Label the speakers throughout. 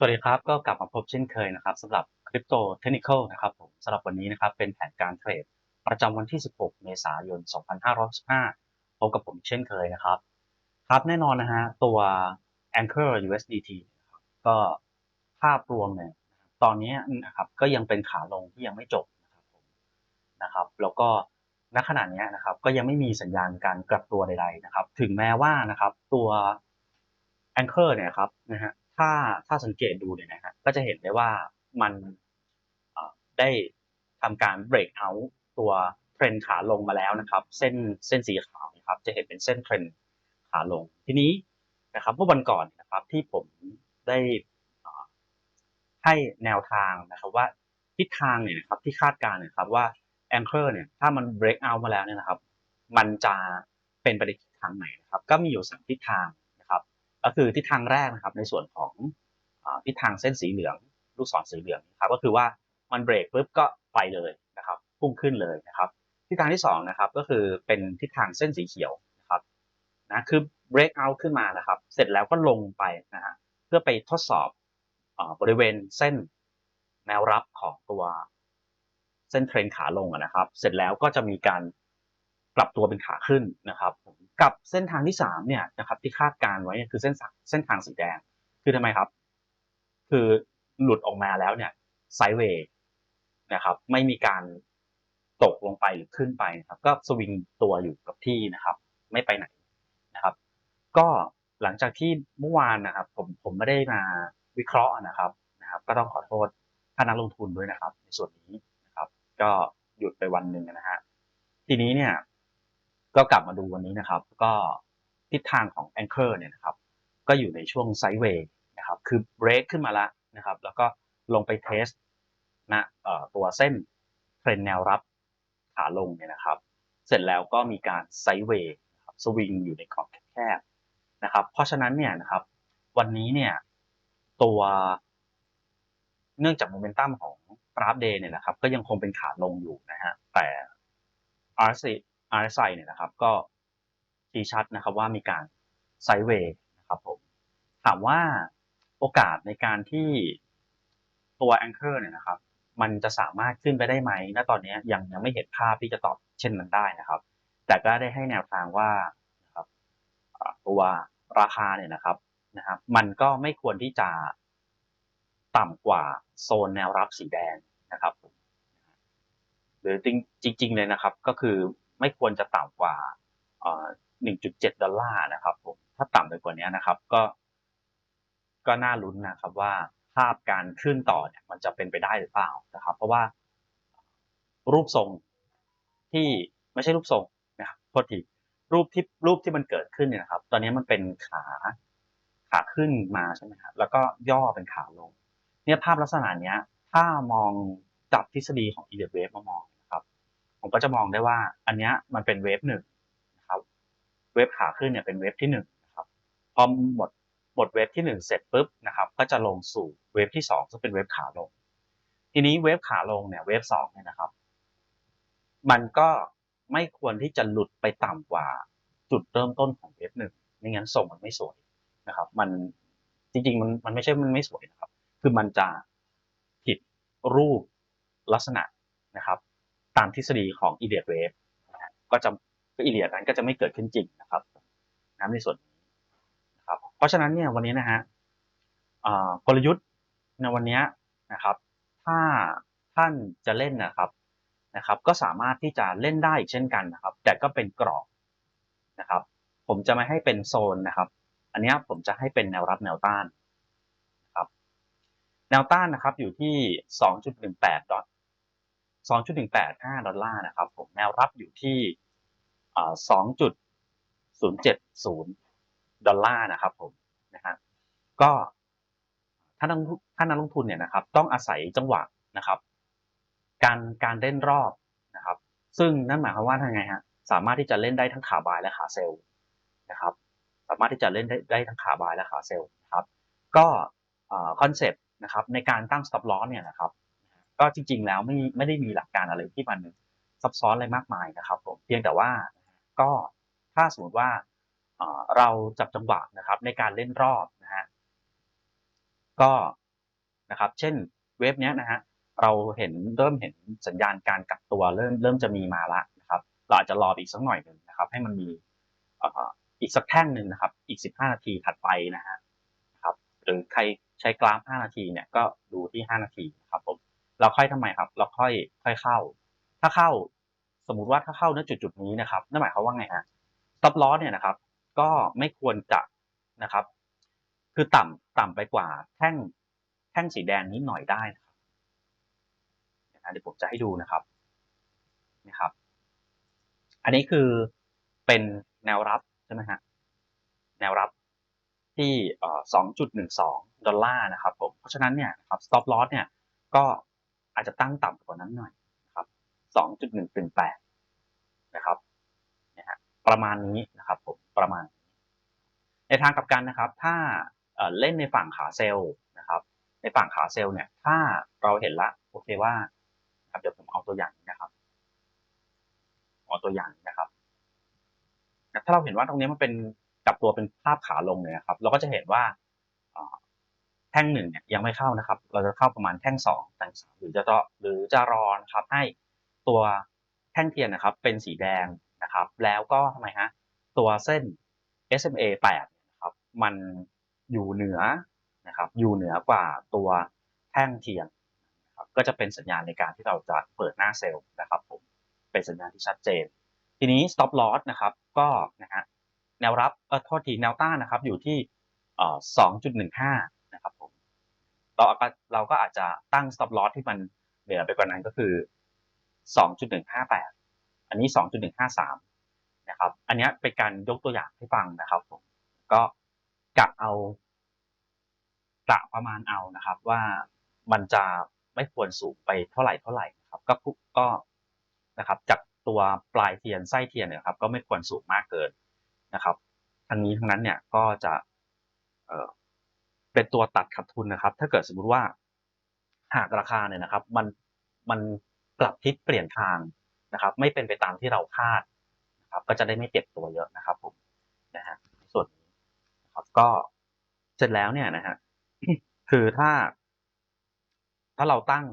Speaker 1: สวัสดีครับ ก็กลับมาพบเช่นเคยนะครับสำหรับ Crypto Technical นะครับผมสำหรับวันนี้นะครับเป็นแผนการเทรดประจำวันที่ 16 เมษายน 2565พบกับผมเช่นเคยนะครับ ครับแน่นอนนะฮะตัว Anchor USDT ก็ภาพรวมเนี่ยตอนนี้นะครับก็ยังเป็นขาลงที่ยังไม่จบนะครับผมนะครับ แล้วก็ณขณะนี้นะครับก็ยังไม่มีสัญญาณการกลับตัวใดๆนะครับ ถึงแม้ว่านะครับตัว Anchor เนี่ยครับนะฮะ ถ้าถ้าสังเกตดูเนี่ยนะฮะก็จะเห็นได้ว่ามันได้ทำการ break out ตัวเทรนขาลงมาแล้วนะครับ เส้นเส้นสีขาวนะครับจะเห็นเป็นเส้นเทรนขาลงทีนี้นะครับเมื่อวันก่อนนะครับที่ผมได้ให้แนวทางนะครับว่าทิศทางเนี่ยนะครับที่คาดการณ์นยครับว่า Anchor เนี่ยถ้ามัน break out มาแล้วเนี่ยนะครับ มันจะเป็นไปในทิศทางไหนนะครับ ก็มีอยู่สามทิศทาง ก็คือทิศทางแรกนะครับในส่วนของอทิศทางเส้นสีเหลือง ลูกศรสีเหลืองครับก็คือว่ามันเบรกปุ๊บก็ไปเลยนะครับพุ่งขึ้นเลยนะครับทิศทางที่สองนะครับก็คือเป็นทิศทางเส้นสีเขียวนะครับนะคือ break out ขึ้นมานะครับเสร็จแล้วก็ลงไปนะฮะเพื่อไปทดสอบอบริเวณเส้นแนวรับของตัวเส้นเทรนขาลงนะครับ เสร็จแล้วก็จะมีการกลับตัวเป็นขาขึ้นนะครับผม กับเส้นทางที่สามเนี่ยนะครับที่คาดการไว้คือเส้นเส้นทางสีแดง คือทำไมครับ คือหลุดออกมาแล้วเนี่ยไซด์เวย์นะครับ ไม่มีการตกลงไปหรือขึ้นไปนะครับ ก็สวิงตัวอยู่กับที่นะครับ ไม่ไปไหนนะครับ ก็หลังจากที่เมื่อวานนะครับ ผมผมไม่ได้มาวิเคราะห์นะครับนะครับ ก็ต้องขอโทษท่านนักลงทุนด้วยนะครับ ในส่วนนี้นะครับ ก็หยุดไปวันหนึ่งนะฮะทีนี้เนี่ย ก็กลับมาดูวันนี้นะครับ ก็ทิศทางของ Anchor เนี่ยนะครับ ก็อยู่ในช่วงไซด์เวย์นะครับคือ break ขึ้นมาแล้วนะครับ แล้วก็ลงไปเทสนะเอ่อตัวเส้นเทรนแนวรับขาลงเนี่ยนะครับ เสร็จแล้วก็มีการไซด์เวย์นะครับสวิงอยู่ในกรอบแคบๆนะครับ เพราะฉะนั้นเนี่ยนะครับ วันนี้เนี่ยตัวเนื่องจากโมเมนตัมของกราฟเดย์เนี่ยนะครับ ก็ยังคงเป็นขาลงอยู่นะฮะแต่ RSI RSI เนี่ยนะครับ ก็ชี้ชัดนะครับว่ามีการไซเวย์นะครับผมถามว่าโอกาสในการที่ตัว Anchor เนี่ยนะครับ มันจะสามารถขึ้นไปได้ไหมณตอนนี้ยังยังไม่เห็นภาพที่จะตอบเช่นนั้นได้นะครับ แต่ก็ได้ให้แนวทางว่านะครับตัวราคาเนี่ยนะครับนะครับมันก็ไม่ควรที่จะต่ำกว่าโซนแนวรับสีแดงนะครับหรือจริงจริงเลยนะครับก็คือ ไม่ควรจะต่ำกว่า 1.7 ดอลลาร์นะครับผมถ้าต่ำไปกว่านี้นะครับ ก็ก็น่าลุ้นนะครับว่าภาพการขึ้นต่อเนี่ยมันจะเป็นไปได้หรือเปล่านะครับ เพราะว่ารูปทรงที่ไม่ใช่รูปทรงนะครับโทษทีรูปที่รูปที่มันเกิดขึ้นเนี่ยนะครับ ตอนนี้มันเป็นขาขาขึ้นมาใช่ไหมครับแล้วก็ย่อเป็นขาลง เนี่ยภาพลักษณะเนี้ย ถ้ามองจับทฤษฎีของ e ีเดเวฟมามอง ผมก็จะมองได้ว่าอันนี้มันเป็นเวฟหนึ่งนะครับเวฟขาขึ้นเนี่ยเป็นเวฟที่หนึ่งนะครับพอหมดหมดเวฟที่หนึ่งเสร็จปุ๊บนะครับก็จะลงสู่เวฟที่สองซึ่งเป็นเวฟขาลง ทีนี้เวฟขาลงเนี่ยเวฟสองเนี่ยนะครับ มันก็ไม่ควรที่จะหลุดไปต่ำกว่าจุดเริ่มต้นของเวฟหนึ่งไม่งั้นส่งมันไม่สวยนะครับ มันจริงๆมันมันไม่ใช่มันไม่สวยนะครับ คือมันจะผิดรูปลักษณะนะครับ ตามทฤษฎีของ e ีเดีย wave นะฮะก็จะก็อีเดียนั้นก็จะไม่เกิดขึ้นจริงนะครับนะในส่วนนี้นะครับเพราะฉะนั้นเนี่ยวันนี้นะฮะกลยุทธ์ในวันนี้นะครับ ถ้าท่านจะเล่นนะครับนะครับ ก็สามารถที่จะเล่นได้อีกเช่นกันนะครับ แต่ก็เป็นกรอบนะครับ ผมจะไม่ให้เป็นโซนนะครับ อันนี้ผมจะให้เป็นแนวรับแนวต้านครับ แนวต้านนะครับอยู่ที่ 2.18ดอท 2.185 ดอลลาร์นะครับผมแนวรับอยู่ที่ 2.070 ดอลลาร์นะครับผมนะฮะก็ถ้านักถ้านักลงทุนเนี่ยนะครับต้องอาศัยจังหวะนะครับ การการเล่นรอบนะครับ ซึ่งนั่นหมายความว่าทางไงฮะสามารถที่จะเล่นได้ทั้งขาบายและขาเซลล์นะครับ สามารถที่จะเล่นได้ได้ทั้งขาบายและขาเซลล์นะครับ ก็คอนเซปต์นะครับในการตั้ง stop loss เนี่ยนะครับ ก็จริง ๆ แล้วไม่ไม่ได้มีหลักการอะไรที่มันซับซ้อนอะไรมากมายนะครับผมเพียงแต่ว่าก็ถ้าสมมติว่าเราจับจังหวะนะครับในการเล่นรอบนะฮะก็นะครับเช่นเว็บเนี้ยนะฮะเราเห็นเริ่มเห็นสัญญาณการกลับตัวเริ่มเริ่มจะมีมาละนะครับเราอาจจะรออีกสักหน่อยหนึ่งนะครับ ให้มันมีอีกสักแท่งหนึ่งนะครับ อีก 15 นาทีถัดไปนะฮะนะครับหรือใครใช้กราฟ 5 นาทีเนี่ยก็ดูที่ 5 นาทีนะครับผม เราค่อยทำไมครับ เราค่อยค่อยเข้า ถ้าเข้าสมมุติว่าถ้าเข้าณจุดจุดนี้นะครับนั่นหมายความว่าไงฮะ stop loss เนี่ยนะครับ ก็ไม่ควรจะนะครับ คือต่ำต่ำไปกว่าแท่งแท่งสีแดงนี้หน่อยได้นะครับเดี๋ยวผมจะให้ดูนะครับนะครับ อันนี้คือเป็นแนวรับใช่ไหมฮะแนวรับที่เอ่อ2.12 ดอลลาร์นะครับผม เพราะฉะนั้นเนี่ยครับ stop loss เนี่ย ก็ อาจจะตั้งต่ำกว่านั้นหน่อยนะครับ2.118นะครับนะฮะประมาณนี้นะครับผมประมาณนี้ในทางกลับกันนะครับ ถ้าเล่นในฝั่งขาเซลล์นะครับ ในฝั่งขาเซลล์เนี่ย ถ้าเราเห็นละโอเคว่าครับเดี๋ยวผมเอาตัวอย่างนะครับเอาตัวอย่างนะครับถ้าเราเห็นว่าตรงนี้มันเป็นกลับตัวเป็นภาพขาลงเลยนะครับ เราก็จะเห็นว่า แท่งหนึ่งเนี่ยยังไม่เข้านะครับ เราจะเข้าประมาณแท่งสองแท่งสามหรือจะหรือจะรอนะครับให้ตัวแท่งเทียนนะครับเป็นสีแดงนะครับ แล้วก็ทำไมฮะตัวเส้น SMA 8นะครับมันอยู่เหนือนะครับอยู่เหนือกว่าตัวแท่งเทียนนะครับก็จะเป็นสัญญาณในการที่เราจะเปิดหน้าเซลล์นะครับผมเป็นสัญญาณที่ชัดเจน ทีนี้ stop loss นะครับก็นะฮะแนวรับเออโทษทีแนวต้านนะครับอยู่ที่เอ่อ2.15นะครับผม เราก็เราก็อาจจะตั้ง stop loss ที่มันเหนือไปกว่านั้นก็คือ 2.158 อันนี้ 2.153 นะครับ อันนี้เป็นการยกตัวอย่างให้ฟังนะครับผมก็กะเอากะประมาณเอานะครับ ว่ามันจะไม่ควรสูงไปเท่าไหร่เท่าไหร่นะครับ ก็ก็นะครับจากตัวปลายเทียนไส้เทียนเนี่ยครับ ก็ไม่ควรสูงมากเกินนะครับ ทั้งนี้ทั้งนั้นเนี่ยก็จะเอ่อ เป็นตัวตัดขาดทุนนะครับ ถ้าเกิดสมมุติว่าหากราคาเนี่ยนะครับ มันมันกลับทิศเปลี่ยนทางนะครับ ไม่เป็นไปตามที่เราคาดนะครับ ก็จะได้ไม่เจ็บตัวเยอะนะครับ ผมนะฮะส่วนนี้นะครับก็เสร็จแล้วเนี่ยนะฮะคือถ้า ถ้าเราตั้ง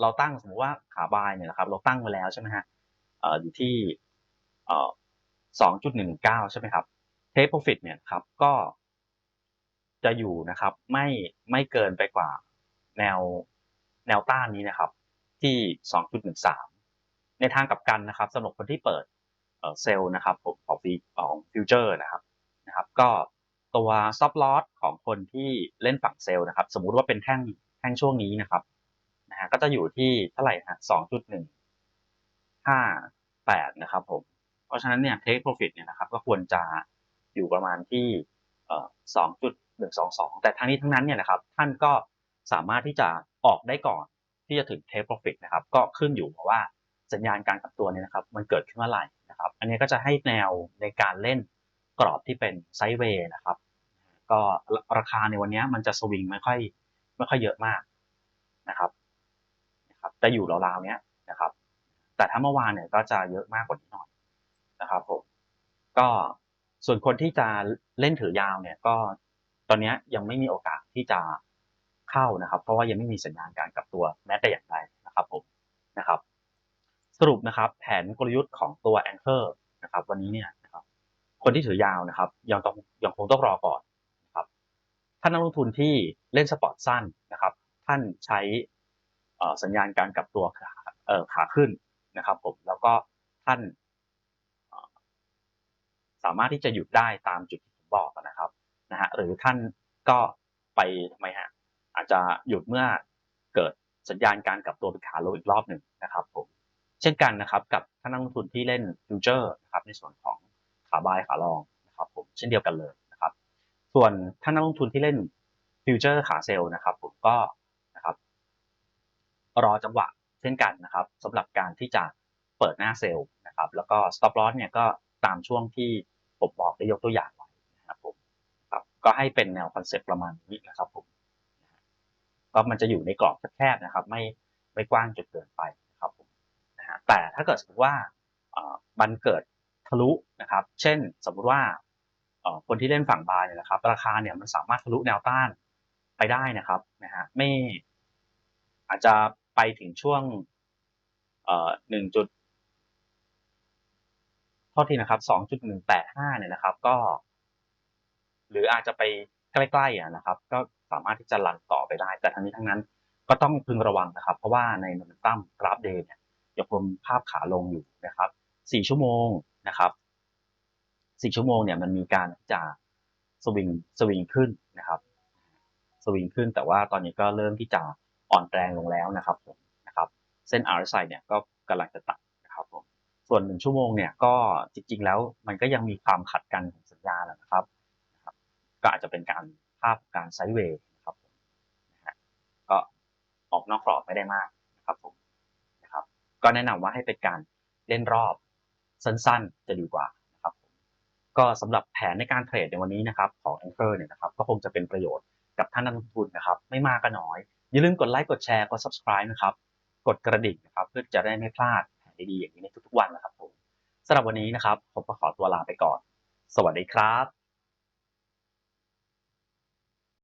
Speaker 1: เราตั้งสมมติว่าขาบายเนี่ยนะครับ เราตั้งไว้แล้วใช่ไหมฮะเอ่ออยู่ที่เอ่อสองจุดหนึ่งเก้าใช่ไหมครับเทปโปรฟิตเนี่ยครับ ก็ จะอยู่นะครับ ไม่ไม่เกินไปกว่าแนวแนวต้านนี้นะครับ ที่สองจุดหนึ่งสามในทางกลับกันนะครับสำหรับคนที่เปิดเซลล์นะครับผมของฟีของฟิวเจอร์นะครับนะครับ ก็ตัว stop loss ของคนที่เล่นฝั่งเซลล์นะครับ สมมุติว่าเป็นแท่งแท่งช่วงนี้นะครับนะฮะก็จะอยู่ที่เท่าไหร่ฮะสองจุดหนึ่งห้าแปดนะครับผมเพราะฉะนั้นเนี่ย take profit เนี่ยนะครับ ก็ควรจะอยู่ประมาณที่เอ่อสองจุดหนึ่งสองสองแต่ทั้งนี้ทั้งนั้นเนี่ยนะครับท่านก็สามารถที่จะออกได้ก่อนที่จะถึง take profit นะครับก็ขึ้นอยู่กับว่าสัญญาณการกลับตัวเนี่ยนะครับมันเกิดขึ้นเมื่อไหร่นะครับ อันนี้ก็จะให้แนวในการเล่นกรอบที่เป็นไซด์เวย์นะครับ ก็ราคาในวันนี้มันจะสวิงไม่ค่อยไม่ค่อยเยอะมากนะครับนะครับจะอยู่ราวๆเนี้ยนะครับ แต่ถ้าเมื่อวานเนี่ยก็จะเยอะมากกว่านี้หน่อยนะครับผมก็ส่วนคนที่จะเล่นถือยาวเนี่ยก็ ตอนนี้ยังไม่มีโอกาสที่จะเข้านะครับ เพราะว่ายังไม่มีสัญญาณการกลับตัวแม้แต่อย่างใดนะครับผมนะครับ สรุปนะครับ แผนกลยุทธ์ของตัว Anchor นะครับ วันนี้เนี่ยนะครับ คนที่ถือยาวนะครับ ยังต้องยังคงต้องรอก่อนนะครับท่านนักลงทุนที่เล่นสปอร์ตสั้นนะครับ ท่านใช้สัญญาณการกลับตัวขาขาขึ้นนะครับผมแล้วก็ท่านสามารถที่จะหยุดได้ตามจุดที่ผมบอกนะครับ นะฮะหรือท่านก็ไปทำไมฮะอาจจะหยุดเมื่อเกิดสัญญาณการกลับตัวเป็นขาลงอีกรอบหนึ่งนะครับผมเช่นกันนะครับกับท่านนักลงทุนที่เล่นฟิวเจอร์นะครับในส่วนของขาบายขาลองนะครับผมเช่นเดียวกันเลยนะครับ ส่วนท่านนักลงทุนที่เล่นฟิวเจอร์ขาเซลล์นะครับผมก็นะครับรอจังหวะเช่นกันนะครับสำหรับการที่จะเปิดหน้าเซลล์นะครับแล้วก็ stop loss เนี่ยก็ตามช่วงที่ผมบอกได้ยกตัวอย่างไว้นะครับผมครับ ก็ให้เป็นแนวคอนเซ็ปต์ประมาณนี้นะครับผมก็มันจะอยู่ในกรอบแคบๆนะครับ ไม่ไม่กว้างจนเกินไปนะครับผมนะฮะแต่ถ้าเกิดสมมติว่ามันเกิดทะลุนะครับ เช่นสมมุติว่าคนที่เล่นฝั่งบายเนี่ยนะครับ ราคาเนี่ยมันสามารถทะลุแนวต้านไปได้นะครับนะฮะไม่อาจจะไปถึงช่วงเอ่อหนึ่งจุดโทษทีนะครับสองจุดหนึ่งแปดห้าเนี่ยนะครับ ก็ หรืออาจจะไปใกล้ๆอะนะครับ ก็สามารถที่จะลันต่อไปได้ แต่ทั้งนี้ทั้งนั้นก็ต้องพึงระวังนะครับ เพราะว่าในโมเมนตัมกราฟเดย์เนี่ยยังคงภาพขาลงอยู่นะครับสี่ชั่วโมงนะครับสี่ชั่วโมงเนี่ยมันมีการที่จะสวิงสวิงขึ้นนะครับ สวิงขึ้นแต่ว่าตอนนี้ก็เริ่มที่จะอ่อนแรงลงแล้วนะครับผมนะครับเส้น RSI เนี่ยก็กำลังจะตัดนะครับผมส่วนหนึ่งชั่วโมงเนี่ยก็จริงๆแล้วมันก็ยังมีความขัดกันของสัญญาณนะนะครับ ก็อาจจะเป็นการภาพการไซด์เวย์นะครับผมนะฮะก็ออกนอกกรอบไม่ได้มากนะครับผมนะครับ ก็แนะนำว่าให้เป็นการเล่นรอบสั้นๆจะดีกว่านะครับผมก็สำหรับแผนในการเทรดในวันนี้นะครับของ Anchor เนี่ยนะครับก็คงจะเป็นประโยชน์กับท่านนักลงทุนนะครับ ไม่มากก็น้อย อย่าลืมกดไลค์กดแชร์กด subscribe นะครับ กดกระดิ่งนะครับ เพื่อจะได้ไม่พลาดแผนดีๆอย่างนี้ในทุกๆวันนะครับผมสำหรับวันนี้นะครับ ผมก็ขอตัวลาไปก่อน สวัสดีครับ